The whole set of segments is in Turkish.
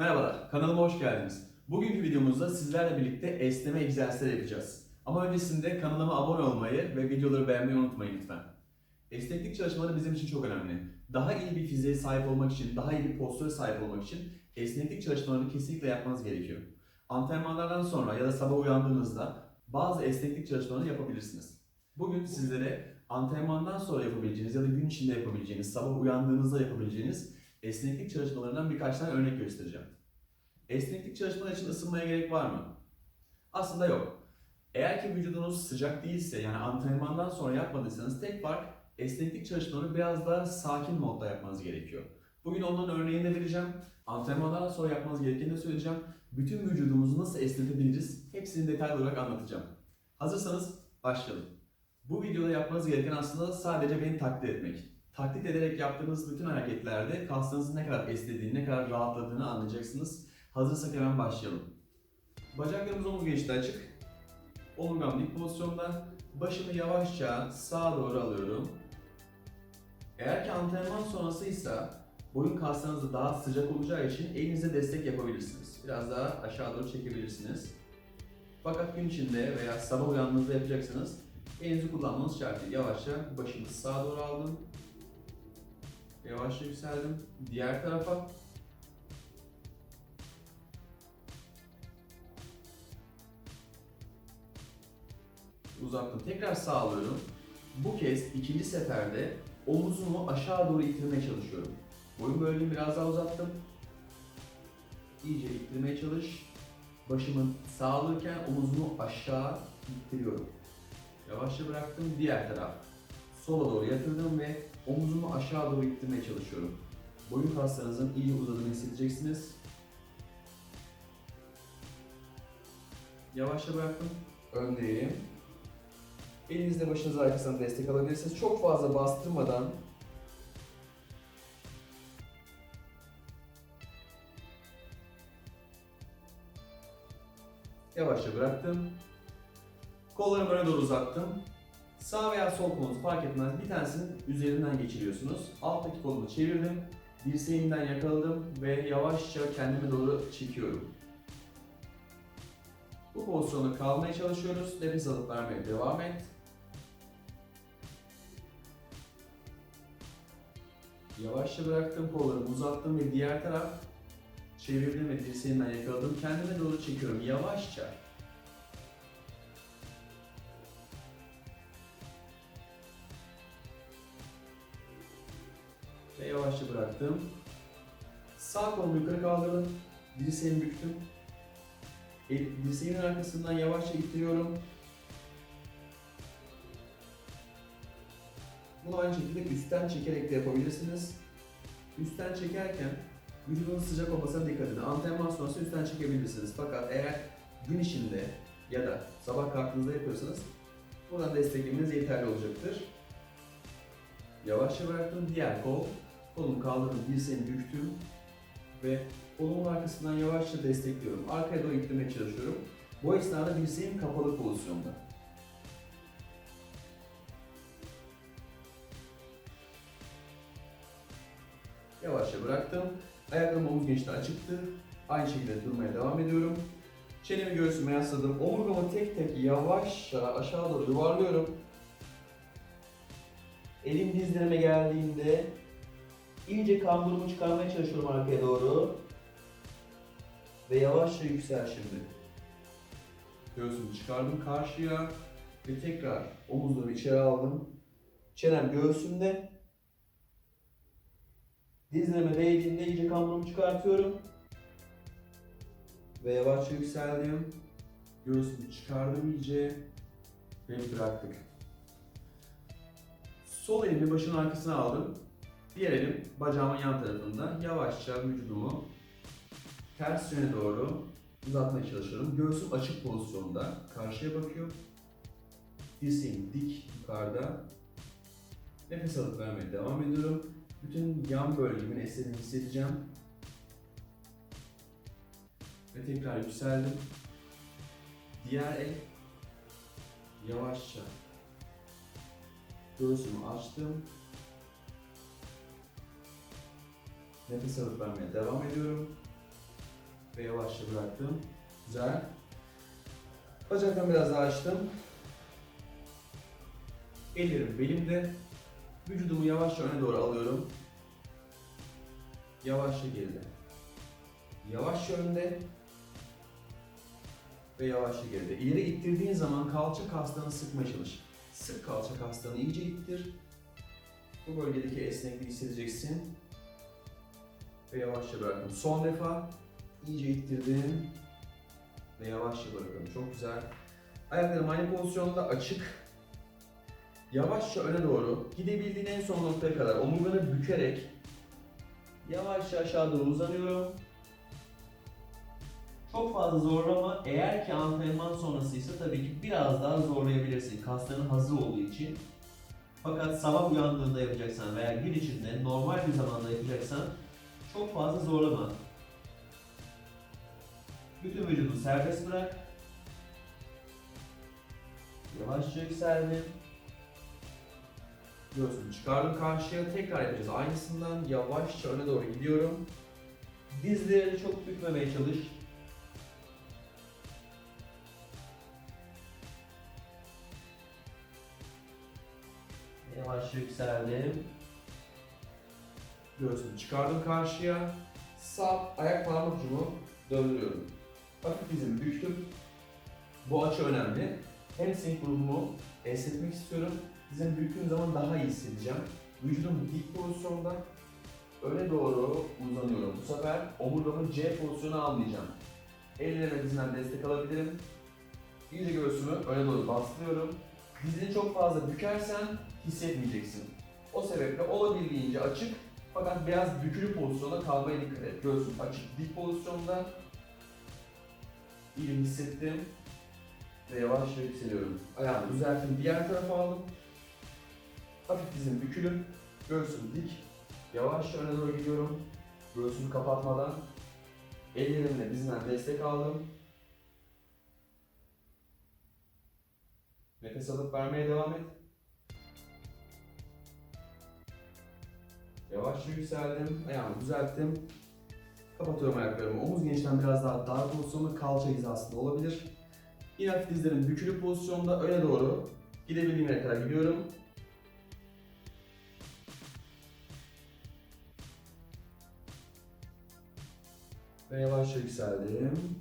Merhabalar, kanalıma hoş geldiniz. Bugünkü videomuzda sizlerle birlikte esneme egzersizleri yapacağız. Ama öncesinde kanalıma abone olmayı ve videoları beğenmeyi unutmayın lütfen. Esneklik çalışmaları bizim için çok önemli. Daha iyi bir fiziğe sahip olmak için, daha iyi bir postüre sahip olmak için esneklik çalışmalarını kesinlikle yapmanız gerekiyor. Antrenmanlardan sonra ya da sabah uyandığınızda bazı esneklik çalışmalarını yapabilirsiniz. Bugün sizlere antrenmandan sonra yapabileceğiniz ya da gün içinde yapabileceğiniz, sabah uyandığınızda yapabileceğiniz esneklik çalışmalarından birkaç tane örnek göstereceğim. Esneklik çalışmaları için ısınmaya gerek var mı? Aslında yok. Eğer ki vücudunuz sıcak değilse yani antrenmandan sonra yapmadıysanız tek fark esneklik çalışmalarını biraz daha sakin modda yapmanız gerekiyor. Bugün onların örneğini de vereceğim. Antrenmandan sonra yapmanız gerekeni de söyleyeceğim. Bütün vücudumuzu nasıl esnetebiliriz hepsini detaylı olarak anlatacağım. Hazırsanız başlayalım. Bu videoda yapmanız gereken aslında sadece beni taklit etmek. Taklit ederek yaptığınız bütün hareketlerde kaslarınızın ne kadar esnediğini, ne kadar rahatladığını anlayacaksınız. Hazırsak hemen başlayalım. Bacaklarımız omurga eşit açık. Omurgam dik pozisyonda. Başımı yavaşça sağa doğru alıyorum. Eğer ki antrenman sonrasıysa boyun kaslarınız da daha sıcak olacağı için elinize destek yapabilirsiniz. Biraz daha aşağı doğru çekebilirsiniz. Fakat gün içinde veya sabah uyandığınızda yapacaksınız. Elinizi kullanmanız şart değil. Yavaşça başımı sağa doğru aldım. Yavaşça yükseldim. Diğer tarafa. Uzattım. Tekrar sağlıyorum. Bu kez ikinci seferde omuzumu aşağı doğru ittirmeye çalışıyorum. Boyun bölgemi biraz daha uzattım. İyice ittirmeye çalış. Başımı sağlarken omuzumu aşağı ittiriyorum. Yavaşça bıraktım. Diğer taraf. Sola doğru yatırdım ve omuzumu aşağı doğru ittirmeye çalışıyorum. Boyun kaslarınızın iyi uzadığını hissedeceksiniz. Yavaşça bıraktım. Öndeyim. Elinizle başınız arkasına destek alabilirsiniz. Çok fazla bastırmadan Yavaşça bıraktım. Kollarımı öne doğru uzattım. Sağ veya sol kolunuzu fark etmez. Bir tanesinin üzerinden geçiriyorsunuz. Alttaki kolumu çevirdim. Dirseğimden yakaladım ve yavaşça kendime doğru çekiyorum. Bu pozisyonda kalmaya çalışıyoruz. Nefes alıp vermeye devam et. Yavaşça bıraktım, kollarımı uzattım ve diğer taraf çevirdim ve dirseğimden yakaladım. Kendime doğru çekiyorum yavaşça. Bıraktım. Sağ kolumu yukarı kaldırdım. Dirseğimi büktüm. El, dirseğimin arkasından yavaşça ittiriyorum. Bunu aynı şekilde üstten çekerek de yapabilirsiniz. Üstten çekerken vücudunun sıcak olmasına dikkat edin. Antrenman sonrası üstten çekebilirsiniz. Fakat eğer gün içinde ya da sabah kalktığınızda yapıyorsanız buradan desteklemeniz yeterli olacaktır. Yavaşça bıraktım. Diğer kol. Kolumu kaldırdım. Dirseğimi büktüm. Ve kolumun arkasından yavaşça destekliyorum. Arkaya doğru ittirmeye çalışıyorum. Bu esnada dirseğim kapalı pozisyonda. Yavaşça bıraktım. Ayaklarım omuz genişliği açıktı. Aynı şekilde durmaya devam ediyorum. Çenemi göğsüme yasladım. Omurgamı tek tek yavaşça aşağı doğru yuvarlıyorum. Elim dizlerime geldiğinde iyice kamburumu çıkarmaya çalışıyorum arkaya doğru. Ve yavaşça yüksel şimdi. Göğsümü çıkardım karşıya ve tekrar omuzlarımı içeri aldım. Çenem göğsümde. Dizlerime değdiğinde iyice kamburumu çıkartıyorum. Ve yavaşça yükseldim. Göğsümü çıkardım iyice. Ve bıraktık. Sol elimi başın arkasına aldım. Diğer elim bacağımın yan tarafında. Yavaşça vücudumu ters yöne doğru uzatmaya çalışıyorum. Göğsüm açık pozisyonda. Karşıya bakıyor. Dirseğim dik yukarıda. Nefes alıp vermeye devam ediyorum. Bütün yan bölgemin esnediğini hissedeceğim. Ve tekrar yükseldim. Diğer el yavaşça göğsümü açtım. Nefes alıp vermeye devam ediyorum. Ve yavaşça bıraktım. Güzel. Bacaklarımı biraz daha açtım. Ellerim belimde. Vücudumu yavaşça öne doğru alıyorum. Yavaşça geride. Yavaşça önde. Ve yavaşça geride. İleri ittirdiğin zaman kalça kaslarını sıkmaya çalış. Sık kalça kaslarını iyice ittir. Bu bölgedeki esnekliği hissedeceksin. Ve yavaşça bıraktım. Son defa iyice ittirdim. Ve yavaşça bırakıyorum. Çok güzel. Ayaklarım aynı pozisyonda açık. Yavaşça öne doğru gidebildiğin en son noktaya kadar omurganı bükerek yavaşça aşağı doğru uzanıyorum. Çok fazla zorlama. Eğer ki antrenman sonrasıysa tabii ki biraz daha zorlayabilirsin. Kasların hazır olduğu için. Fakat sabah uyandığında yapacaksan veya gün içinde normal bir zamanda yapacaksan çok fazla zorlama. Bütün vücudu serbest bırak. Yavaşça yükseldim. Göğsümü çıkardım karşıya. Tekrar yapacağız. Aynısından yavaşça öne doğru gidiyorum. Dizlerini çok bükmemeye çalış. Yavaşça yükseldim. Göğsümü çıkardım karşıya. Sağ ayak parmak ucumu döndürüyorum. Hafif dizimi büktüm. Bu açı önemli. Hamstring grubumu esnetmek istiyorum. Dizimi büktüğüm zaman daha iyi hissedeceğim. Vücudum dik pozisyonda öne doğru uzanıyorum. Bu sefer omurgamı C pozisyonu almayacağım. Ellerime dizimden destek alabilirim. İyice göğsümü öne doğru bastırıyorum. Dizini çok fazla bükersen hissetmeyeceksin. O sebeple olabildiğince açık fakat biraz bükülü pozisyonda kalmaya dikkat et. Göğsüm açık, dik pozisyonda. İyi hissettim. Ve yavaşça yükseliyorum. Ayağımı düzelttim, diğer tarafa aldım. Hafif dizim bükülü, göğsüm dik. Yavaşça öne doğru gidiyorum. Göğsümü kapatmadan. Ellerimle dizimden destek aldım. Nefes alıp vermeye devam et. Yavaşça yükseldim, ayağımı düzelttim. Kapatıyorum ayaklarımı. Omuz genişten biraz daha dar pozisyonda kalça hizasında olabilir. Yine hafif dizlerim bükülü pozisyonda öne doğru gidebildiğim yere kadar gidiyorum. Ve yavaşça yükseldim.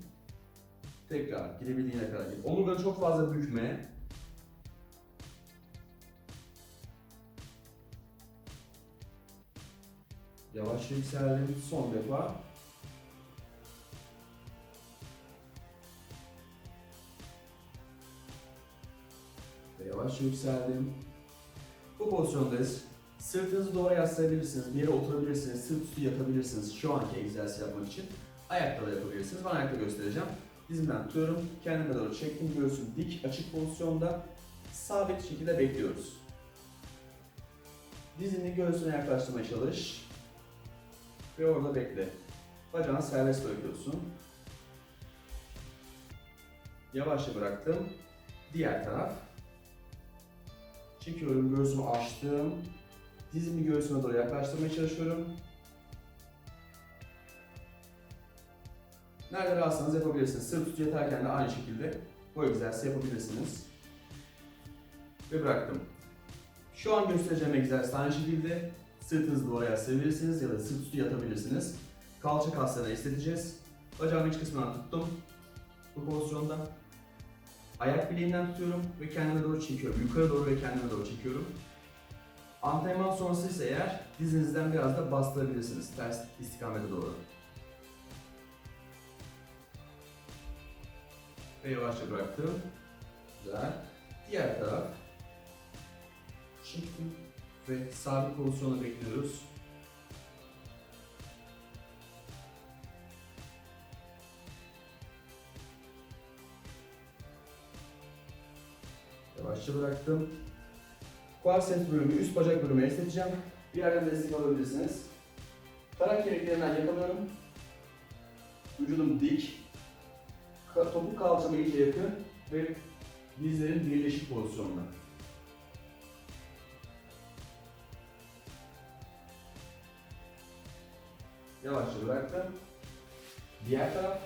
Tekrar gidebildiğine kadar git. Omurganı çok fazla bükme. Yavaşça yükseldim. Son defa. Ve yavaşça yükseldim. Bu pozisyondayız. Sırtınızı duvara yaslayabilirsiniz, bir yere oturabilirsiniz, sırt üstü yatabilirsiniz şu anki egzersiz yapmak için. Ayakta da yapabilirsiniz. Ben ayakta göstereceğim. Dizimden tutuyorum, kendime doğru çektim, göğsüm dik, açık pozisyonda. Sabit şekilde bekliyoruz. Dizini göğsüne yaklaştırmaya çalış. Ve orada bekle. Bacağını serbest bırakıyorsun. Yavaşça bıraktım. Diğer taraf. Çekiyorum, göğsümü açtım. Dizimi göğsüme doğru yaklaştırmaya çalışıyorum. Nerede rahatsanız yapabilirsiniz. Sırt üstü yatarken de aynı şekilde bu egzersizi yapabilirsiniz. Ve bıraktım. Şu an göstereceğim egzersiz aynı şekilde sırtınızı duvara yaslayabilirsiniz ya da sırt üstü yatabilirsiniz. Kalça kaslarını esneteceğiz. Bacağımın iç kısmından tuttum. Bu pozisyonda. Ayak bileğinden tutuyorum ve kendime doğru çekiyorum. Yukarı doğru ve kendime doğru çekiyorum. Antrenman sonrası ise eğer dizinizden biraz da bastırabilirsiniz ters istikamete doğru. Ve yavaşça bıraktım. Güzel. Diğer taraf. Çektim ve sabit pozisyonda bekliyoruz. Yavaşça bıraktım. Quadriceps bölümü, üst bacak bölümü esneteceğim. Bir yerden destek alabilirsiniz. Tarak kemiklerinden yakalıyorum. Vücudum dik. Topuk kalçama iyice yakın ve dizlerin birleşik pozisyonda. Yavaşça bıraktım. Diğer taraf.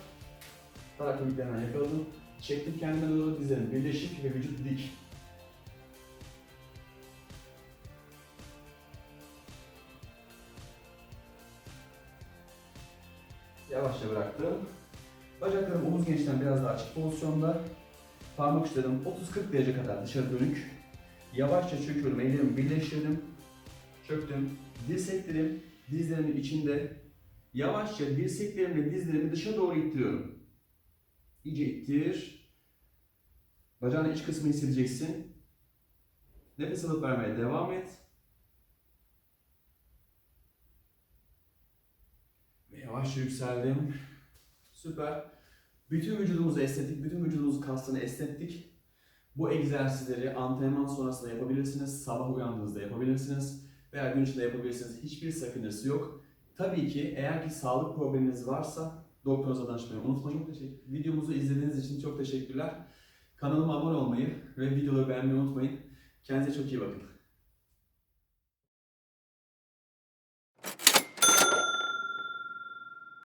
Dar kemiklerinden yakaladım. Çektim kendime doğru dizlerim birleşik ve vücut dik. Yavaşça bıraktım. Bacaklarım omuz genişten biraz daha açık pozisyonda. Parmak uçlarım 30-40 derece kadar dışarı dönük. Yavaşça çöküyorum, ellerimi birleştirdim. Çöktüm. Dirseklerim dizlerimin içinde. Yavaşça dirseklerimle dizlerimi dışa doğru ittiriyorum. İyice ittir. Bacağın iç kısmını hissedeceksin. Nefes alıp vermeye devam et. Ve yavaşça yükseldim. Süper. Bütün vücudumuzu estetik, bütün vücudumuzun kaslarını esnettik. Bu egzersizleri antrenman sonrasında yapabilirsiniz, sabah uyandığınızda yapabilirsiniz veya gün içinde yapabilirsiniz. Hiçbir sakıncası yok. Tabii ki eğer ki sağlık probleminiz varsa doktorunuza danışmayı unutmayın. Teşekkür- Videomuzu izlediğiniz için çok teşekkürler. Kanalıma abone olmayı ve videoları beğenmeyi unutmayın. Kendinize çok iyi bakın.